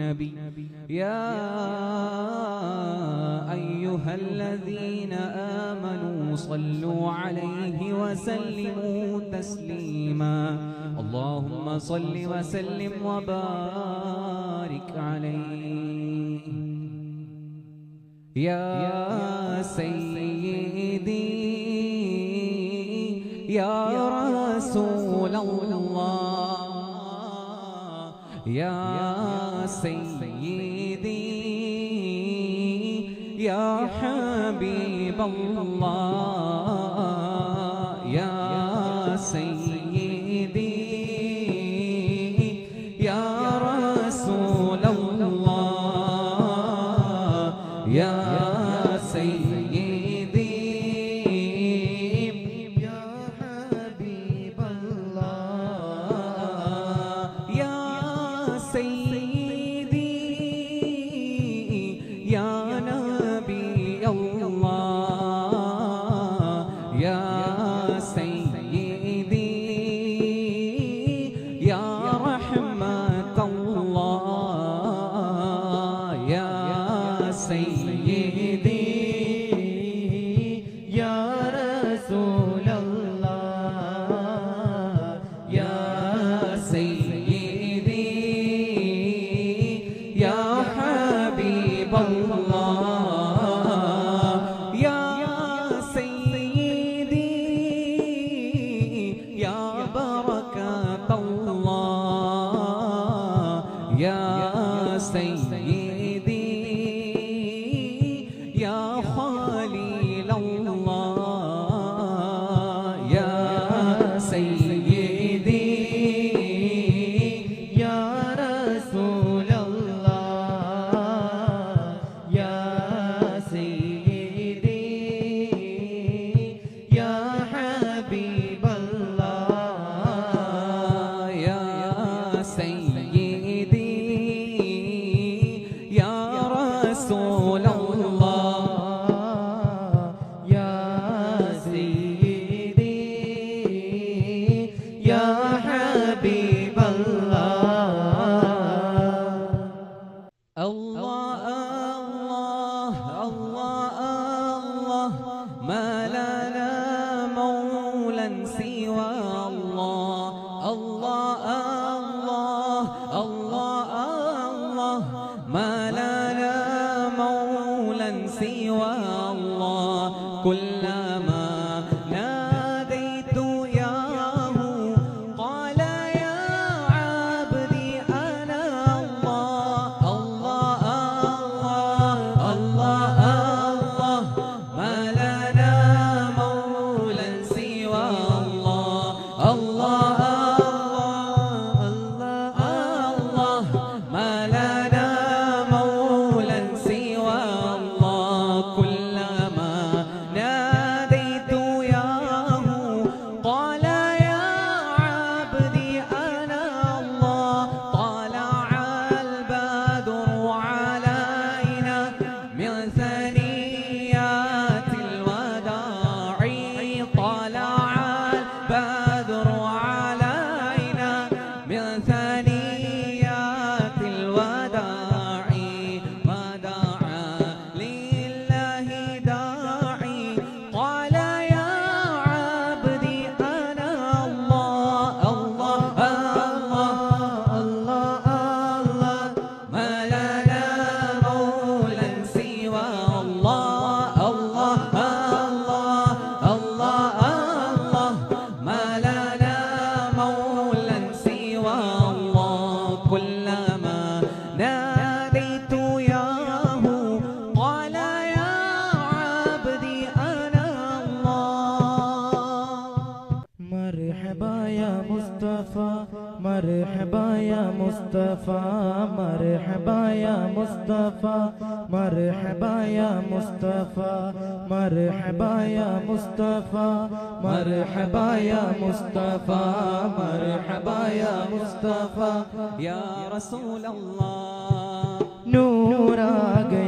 النبي. يا أيها الذين آمنوا صلوا عليه وسلموا تسليما. اللهم صل وسلم وبارك عليه. يا سيدي يا رسول الله يا سيدي يا حبيب الله മർഹബായ മുസ്തഫ മർഹബായ മുസ്തഫ മർഹബായ മുസ്തഫ മർഹബായ മുസ്തഫ മർഹബായ മുസ്തഫ മർഹബായ മുസ്തഫ യാ റസൂലല്ലാഹ് നൂറാകെ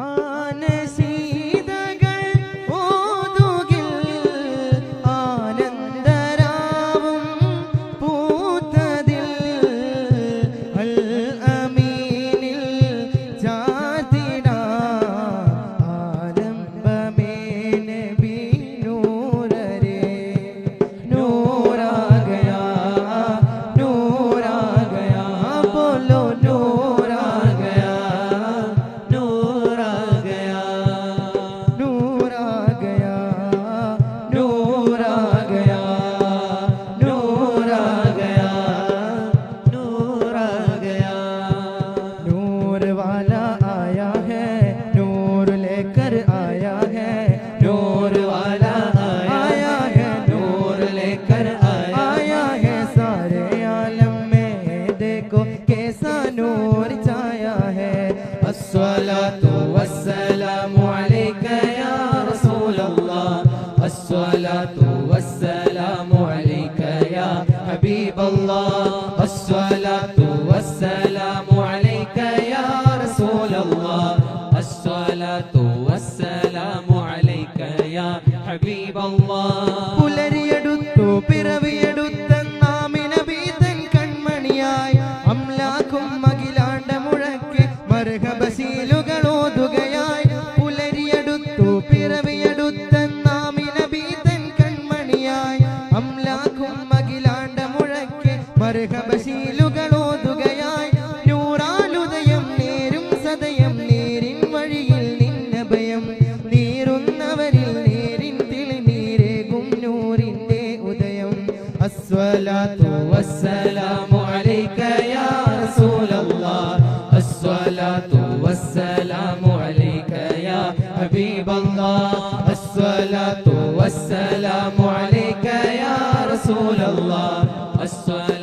पान से الصلاة والسلام عليك يا رسول الله الصلاة والسلام عليك يا حبيب الله പുലരിയെടുത്തു പിറവിയെടുത്ത നാമിനബീതൻ കൺമണിയായി അംലാക്കും അഖിലാണ്ട മുഴക്കി മർഹബശീലുകൾ ഓതുകയായി പുലരിയെടുത്തു പിറവിയെടുത്ത നാമിനബീതൻ കൺമണിയായി അംലാക്കും അഖിലാണ്ട മുഴക്കി മർഹബശീലുകൾ ഓതുകയായി നൂറാലുദയം നേരും സദയം നേരിൻ വഴിയിൽ നിന്നഭയം നീറുന്നവരിൽ നേരിൻ തിളിനീരേകും നൂറിന്റെ ഉദയം അസ്വലാത്തു والسلام عليك يا رسول الله الصلاة والسلام عليك يا حبيب الله الصلاة والسلام عليك يا رسول الله الصلاة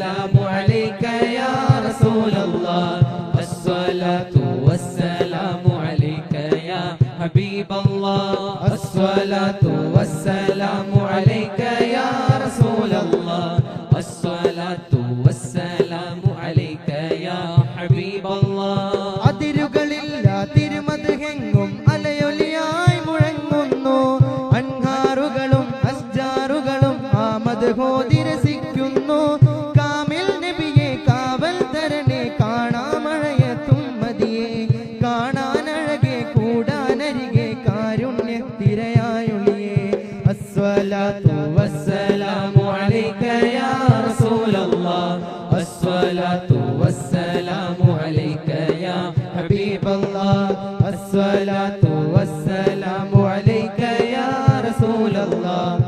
والسلام عليك يا رسول الله الصلاة والسلام عليك يا حبيب الله الصلاة والسلام عليك يا رسول الله الصلاة والسلام عليك يا حبيب الله അതിരുകളില്ല തിരുമതുഹെങ്ങും അലയൊലിയായി മുഴങ്ങുന്നു അൻഹാറുകളും അസ്ജാറുകളും ആമത് ഹോതിരസിക്കുന്നു കാമിൽ রসুল্লাহ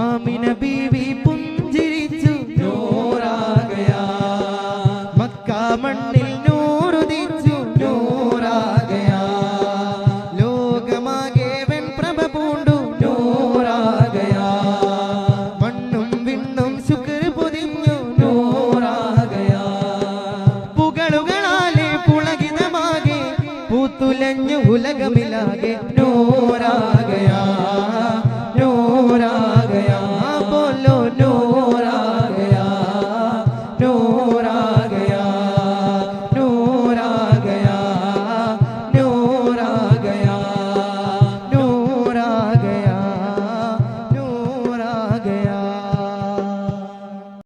ആമിന ബീവി പുഞ്ചിരിച്ചു നൂറാകയാ. മക്ക മണ്ണിൽ നൂറുദിച്ചു നൂറാകയാ. ലോകമാകെ വെൺപ്രഭ പൂണ്ടു നൂറാകയാ. മണ്ണും വിണ്ണും ശുക്ർ പൊതിഞ്ഞു നൂറാകയാ. പുകളുകളാലെ പുളകിതമാകെ പൂത്തുലഞ്ഞു ഉലകമിലാകെ